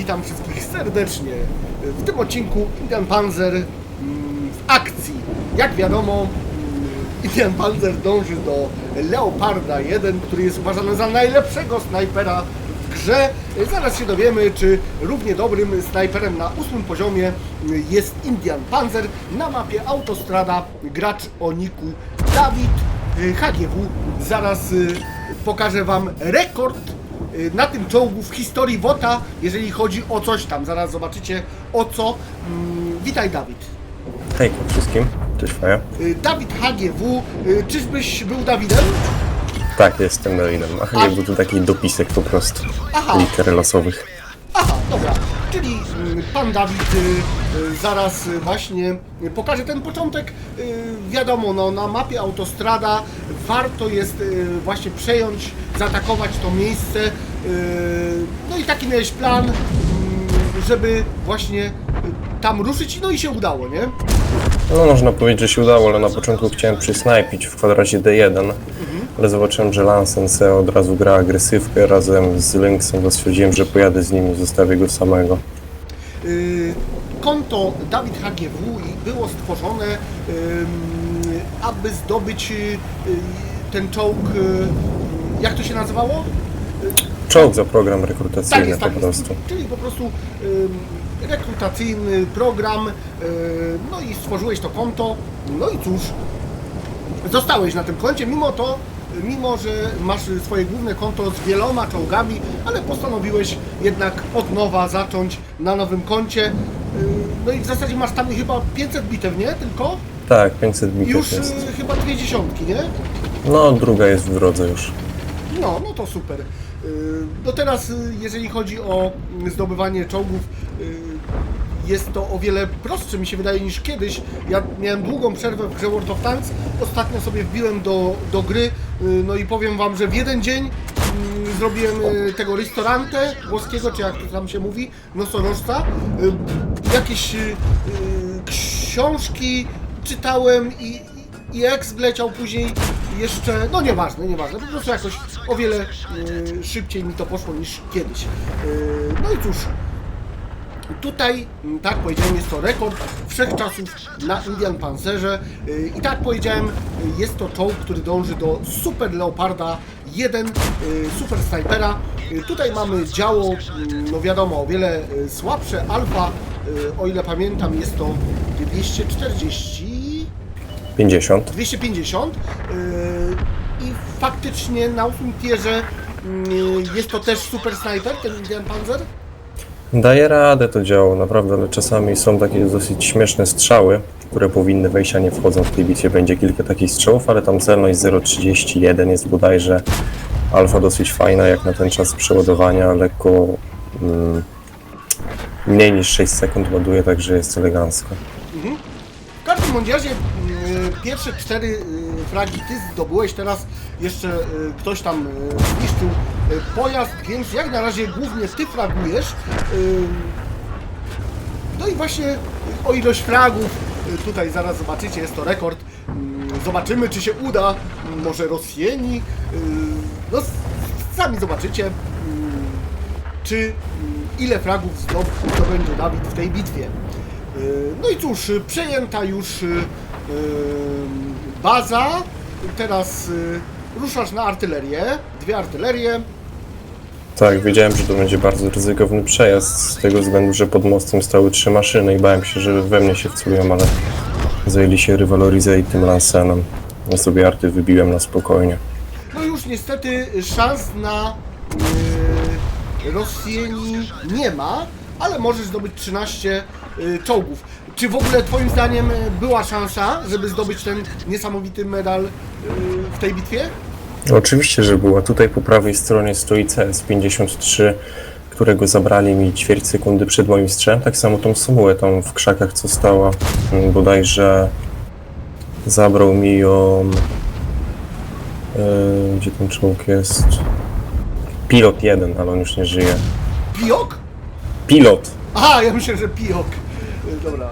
Witam wszystkich serdecznie w tym odcinku Indian Panzer mm, w akcji. Jak wiadomo, mm, Indian Panzer dąży do Leoparda 1, który jest uważany za najlepszego snajpera w grze. Zaraz się dowiemy, czy równie dobrym snajperem na ósmym poziomie jest Indian Panzer. Na mapie Autostrada gracz o niku Dawid y, HGW. Zaraz y, pokażę Wam rekord na tym czołgu w historii WOTA, jeżeli chodzi o coś tam. Zaraz zobaczycie o co. Mm, Witaj Dawid. Hej wszystkim, cześć Faja. Y, Dawid HGW, y, czyżbyś był Dawidem? Tak, jestem Dawidem. A nie był to taki dopisek po prostu. Aha. Liter losowych. Aha, dobra. Czyli mm, pan Dawid y, y, zaraz y, właśnie y, pokaże ten początek. Y, Wiadomo, no, na mapie autostrada warto jest y, właśnie przejąć, zaatakować to miejsce. Y, No i taki miałeś plan, mm, żeby właśnie y, tam ruszyć, no i się udało, nie? No można powiedzieć, że się udało, ale na początku chciałem przysnajpić w kwadracie D1, ale zobaczyłem, że Lansen se od razu gra agresywkę razem z Lynxem, to stwierdziłem, że pojadę z nim i zostawię go samego. Y, konto Dawid HGW było stworzone, ym, aby zdobyć ten czołg, jak to się nazywało? Czołg za program Tak rekrutacyjny jest, po tak jest. prostu. Czyli po prostu ym, rekrutacyjny program, y, no i stworzyłeś to konto, no i cóż, zostałeś na tym koncie, mimo to, mimo że masz swoje główne konto z wieloma czołgami, ale postanowiłeś jednak od nowa zacząć na nowym koncie. Y, No i w zasadzie masz tam chyba 500 bitew, nie? Tylko? Tak, 500 I bitew już jest. y, chyba dwie dziesiątki, nie? No, druga jest w drodze już. No, no to super. Yy, No teraz, y, jeżeli chodzi o mm, zdobywanie czołgów, y, jest to o wiele prostsze, mi się wydaje, niż kiedyś. Ja miałem długą przerwę w grze World of Tanks. Ostatnio sobie wbiłem do, do gry, y, no i powiem Wam, że w jeden dzień mm, zrobiłem y, tego restaurantę włoskiego, czy jak to tam się mówi, nosorożca. Y, Jakieś y, y, książki czytałem i, i X później jeszcze, no nieważne, nieważne, po prostu jakoś o wiele y, szybciej mi to poszło niż kiedyś. Y, no i cóż, tutaj, mm, tak powiedziałem, jest to rekord wszechczasów na Indian Panzerze y, i tak powiedziałem, y, jest to czołg, który dąży do Super Leoparda 1, y, Super Snipera. Tutaj mamy działo, mm, no wiadomo, o wiele słabsze, alfa, o ile pamiętam, jest to 240 50. 250 yy, i faktycznie na ósmym tierze yy, jest to też super snajper, ten Indian Panzer. Daje radę to działo, naprawdę, ale czasami są takie dosyć śmieszne strzały, które powinny wejść, a nie wchodzą w tej bitwie. Będzie kilka takich strzałów, ale tam celność 0,31 jest bodajże alfa dosyć fajna, jak na ten czas przeładowania, lekko mm, mniej niż 6 sekund ładuje, także jest elegancko. W każdym bądź razie pierwsze cztery yy, fragi ty zdobyłeś, teraz jeszcze yy, ktoś tam zniszczył pojazd, więc jak na razie głównie ty fragujesz. No i właśnie o ilość fragów, tutaj zaraz zobaczycie, jest to rekord. Zobaczymy, czy się uda. Może Rosjeni. No, sami zobaczycie, czy ile fragów zdob- zdobędzie Dawid w tej bitwie. No i cóż, przejęta już baza. Teraz yy, ruszasz na artylerię. Dwie artylerie. Tak, wiedziałem, że to będzie bardzo ryzykowny przejazd, z tego względu, że pod mostem stały trzy maszyny i bałem się, że we mnie się wcelują, ale zajęli się rywalorizę i tym Lansenem. Ja sobie arty wybiłem na spokojnie. No już niestety szans na yy, Rosjeni nie ma, ale możesz zdobyć 13 yy, czołgów. Czy w ogóle Twoim zdaniem yy, była szansa, żeby zdobyć ten niesamowity medal yy, w tej bitwie? Oczywiście, że była. Tutaj po prawej stronie stoi CS-53, którego zabrali mi ćwierć sekundy przed moim strzałem. Tak samo tą Samułę tam w krzakach, co stała, mm, bodajże zabrał mi ją... Yy, gdzie ten czołg jest? Pilot jeden, ale on już nie żyje. Pijok? Pilot! Aha, ja myślę, że pijok. Dobra.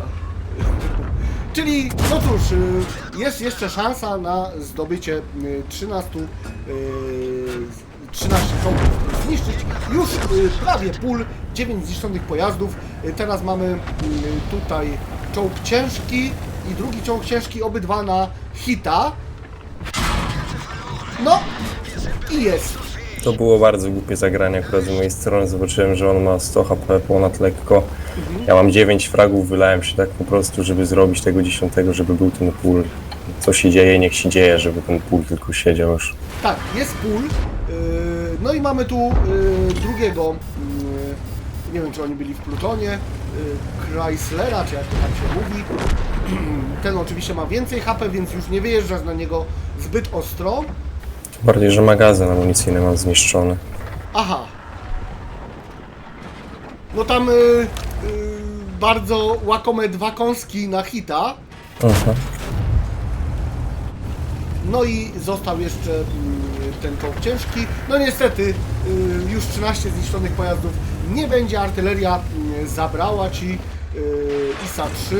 Czyli, no cóż, yy, jest jeszcze szansa na zdobycie yy, 13 yy, 13 czołgów zniszczyć. Już y, prawie pól, 9 zniszczonych pojazdów. Y, Teraz mamy y, tutaj czołg ciężki i drugi czołg ciężki, obydwa na hita. No i jest. To było bardzo głupie zagranie akurat z mojej strony. Zobaczyłem, że on ma 100 HP ponad lekko. Ja mam 9 fragów, wylałem się tak po prostu, żeby zrobić tego 10, żeby był ten pól. Co się dzieje, niech się dzieje, żeby ten pól tylko siedział już. Tak, jest pól. Yy, No i mamy tu yy, drugiego, yy, nie wiem czy oni byli w Plutonie, yy, Chryslera, czy jak to tak się mówi. Ten oczywiście ma więcej HP, więc już nie wyjeżdżasz na niego zbyt ostro. Tym bardziej, że magazyn amunicyjny mam zniszczony. Aha. No tam yy, bardzo łakome dwa kąski na hita. Aha. No i został jeszcze mm, ten czołg ciężki. No niestety y, już 13 zniszczonych pojazdów nie będzie. Artyleria mm, zabrała ci y, ISA-3.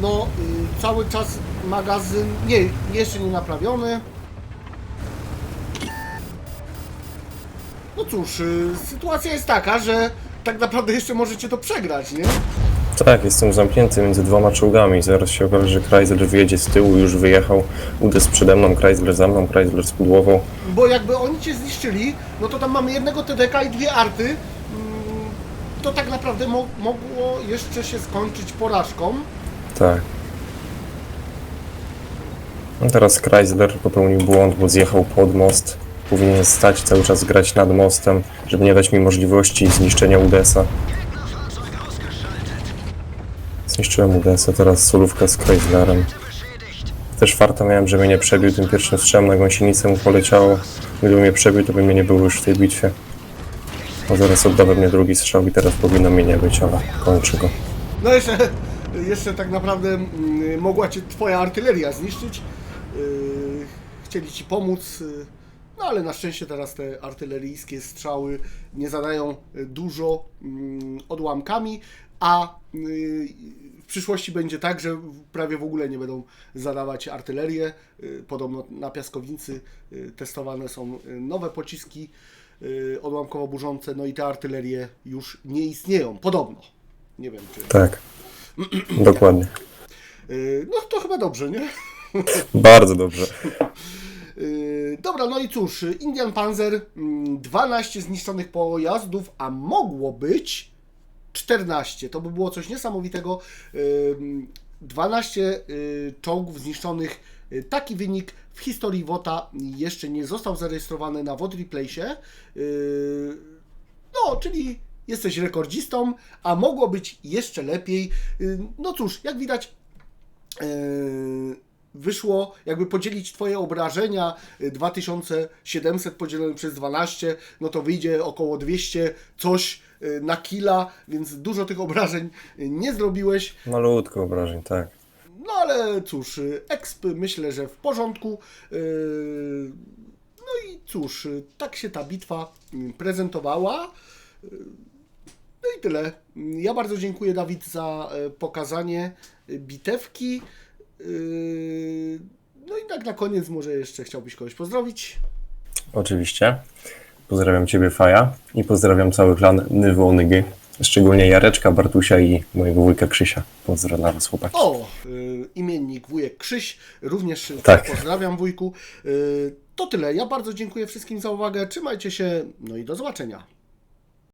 No y, cały czas magazyn, nie, jeszcze nie naprawiony. No cóż, y, sytuacja jest taka, że tak naprawdę jeszcze możecie to przegrać, nie? Tak, jestem zamknięty między dwoma czołgami. Zaraz się okaże, że Chrysler wyjedzie z tyłu, już wyjechał. Udes przede mną, Chrysler za mną, Chrysler z pudłową. Bo jakby oni cię zniszczyli, no to tam mamy jednego TDK i dwie arty. Mm, To tak naprawdę mo mogło jeszcze się skończyć porażką. Tak. No teraz Chrysler popełnił błąd, bo zjechał pod most. Powinien stać cały czas grać nad mostem, żeby nie dać mi możliwości zniszczenia Udesa. Zniszczyłem Udesa, teraz solówka z Chryslerem. Też farta miałem, że mnie nie przebił tym pierwszym strzałem na gąsienicę mu poleciało. Gdyby mnie przebił, to by mnie nie było już w tej bitwie. No zaraz odda we mnie drugi strzał i teraz powinno mnie nie być, ale kończy go. No jeszcze, jeszcze tak naprawdę mm, mogła cię twoja artyleria zniszczyć. Yy, Chcieli ci pomóc, yy, no ale na szczęście teraz te artyleryjskie strzały nie zadają y, dużo mm, odłamkami, a yy, w przyszłości będzie tak, że prawie w ogóle nie będą zadawać artylerię. Yy, Podobno na piaskownicy testowane są nowe pociski yy, odłamkowo-burzące, no i te artylerie już nie istnieją. Podobno. Nie wiem, czy. Tak. Dokładnie. No to chyba dobrze, nie? Bardzo dobrze. Dobra, no i cóż, Indian Panzer, mm, 12 zniszczonych pojazdów, a mogło być 14. To by było coś niesamowitego. Yy, 12 yy, czołgów zniszczonych. Yy, Taki wynik w historii WOTA jeszcze nie został zarejestrowany na WOT Replacie. Yy, No, czyli jesteś rekordzistą, a mogło być jeszcze lepiej. No cóż, jak widać, wyszło, jakby podzielić Twoje obrażenia, yy, 2700 podzielone przez 12, no to wyjdzie około 200 coś yy, na killa, więc dużo tych obrażeń yy, nie zrobiłeś. Malutko obrażeń, tak. No ale cóż, exp myślę, że w porządku. No i cóż, tak się ta bitwa prezentowała. No i tyle. Ja bardzo dziękuję Dawid za pokazanie bitewki. Yy, No i tak na koniec może jeszcze chciałbyś kogoś pozdrowić. Oczywiście. Pozdrawiam Ciebie, Faja. I pozdrawiam cały klan Nywonygy. Szczególnie Jareczka, Bartusia i mojego wujka Krzysia. Pozdro dla Was, chłopaki. O, yy, imiennik wujek Krzyś, również Tak. pozdrawiam wujku. Yy, To tyle. Ja bardzo dziękuję wszystkim za uwagę. Trzymajcie się, no i do zobaczenia.